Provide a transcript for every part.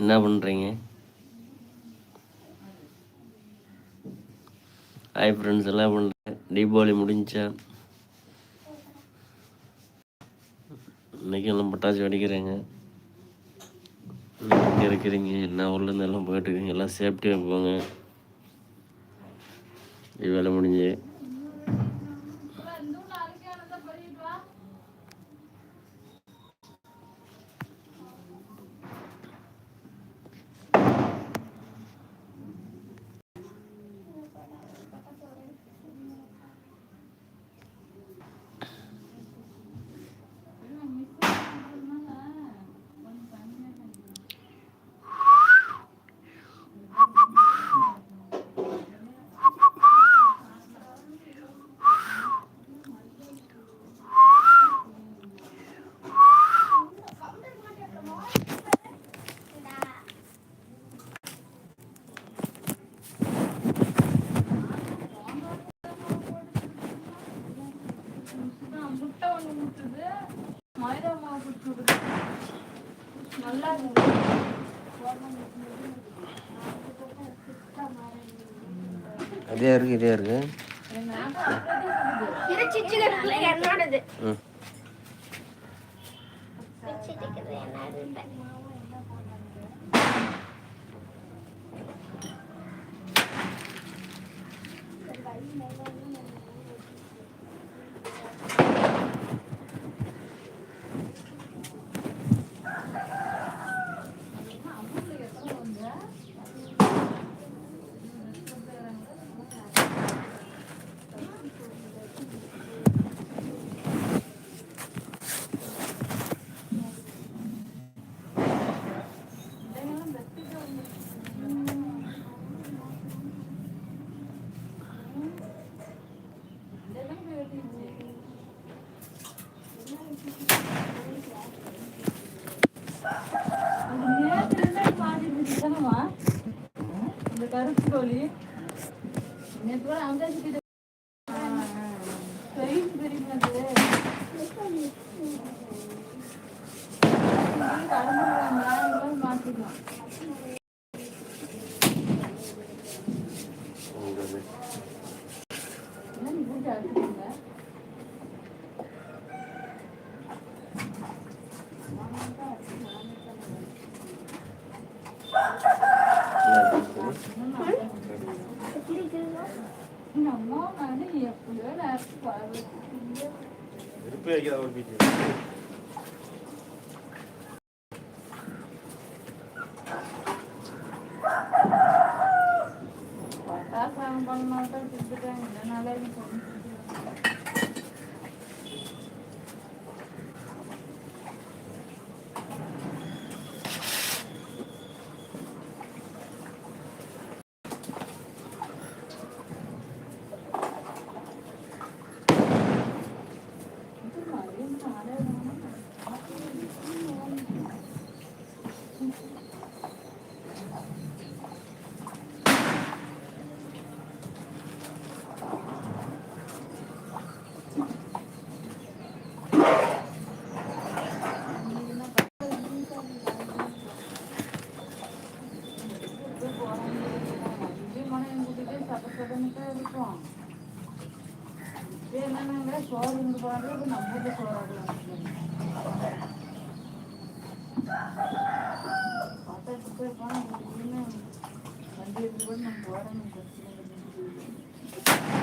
என்ன பண்ணுறீங்க hi friends எல்லாம் பண்ணுறேன் தீபாவளி முடிஞ்சா? இன்றைக்கி எல்லாம் பட்டாசு வெடிக்கிறேங்க. எங்கே இருக்கிறீங்க? என்ன ஊர்லேருந்து எல்லாம் போயிட்டுருக்கீங்க எல்லாம் சேஃப்டியாக போங்க. இது வேலை முடிஞ்சு நல்லா இருக்கு இதே இது என்னோடது. வச்சிருக்கிறது என்னோடது இந்த கருப்பு கோழி நேற்று கூட அங்கே கிட்ட மாட்டிக்கலாம் என்ன நீ பூஜை அடிச்சுக்கீங்க இந்த அம்மா நான் எப்படியோ ஒரு பீச்சு கொடுத்துட்டாங்க இதனால என்னன்னா சோறு இருந்து பாடுறது நம்ம சோறு பார்த்துட்டு போயிருப்பான் வண்டி எடுத்து கூட நம்ம போகிறோம் எதுவுமே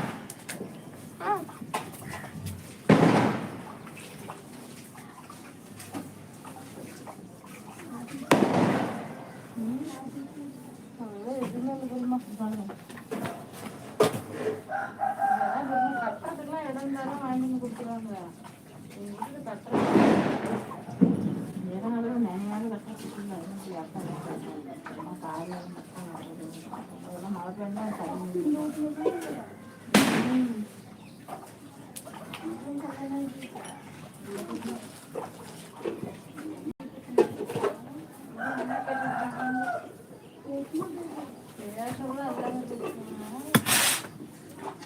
పనికిరాదు ఎందుకు పెట్టాలి జీవనాలు నేనాలు పెట్టాల్సింది మా కాళ్ళు మొదలపెండా నిరాశ కూడా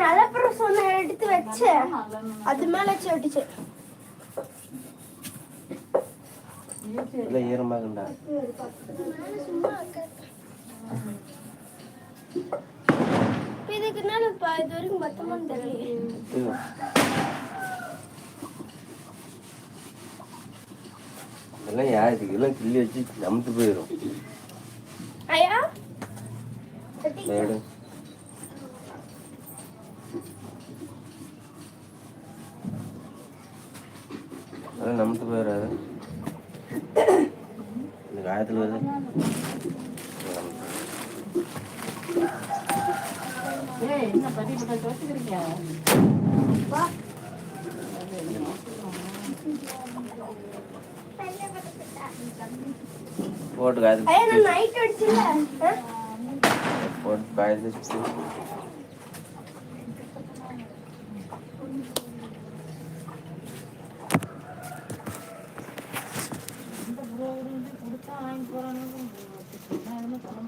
நலப்புறம் சொன்ன எடுத்து வச்சேன் அது மேல வச்சு இல்லை ஈரமாகண்டா இதுக்கு இப்ப இது வரைக்கும் மொத்தமான்னு தெரியல. இதெல்லாம் கிள்ளி வச்சு நம்பிட்டு போயிடும் ஐயா? மேடு அதெல்லாம் நம்பிட்டு போயிடாது இந்த காயத்தில் வருது ஏய் என்ன பதி பட்ட வச்சுக்கிறீங்க போட்டு காது போட்டு காது வாங்கி போறானு. சொல்ல